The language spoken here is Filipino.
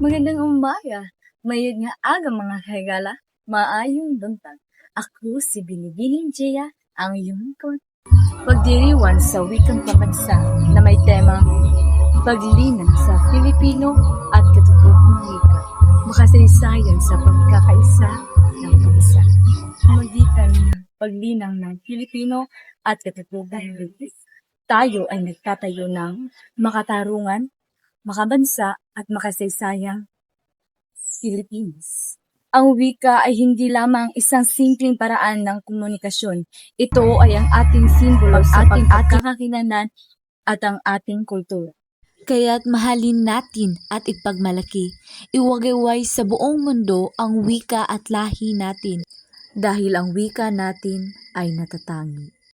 Magandang umaga. Mayad nga aga mga kahigala. Maayong buntag. Ako si Binibining Jaya, ang kon. Pagdiriwan sa wikang pambansa na may temang paglinang sa Filipino at katutubong wika. Makasaysayan sa pagkakaisa ng bansa. Magitan ng paglinang ng Filipino at katutubong wika. Tayo ay nagtatayo ng makatarungan, makabansa at makasaysayang Philippines. Ang wika ay hindi lamang isang simpleng paraan ng komunikasyon. Ito ay ang ating simbolo sa ating pagkakakinanan at ang ating kultura. Kaya't mahalin natin at ipagmalaki, iwagayway sa buong mundo ang wika at lahi natin dahil ang wika natin ay natatangi.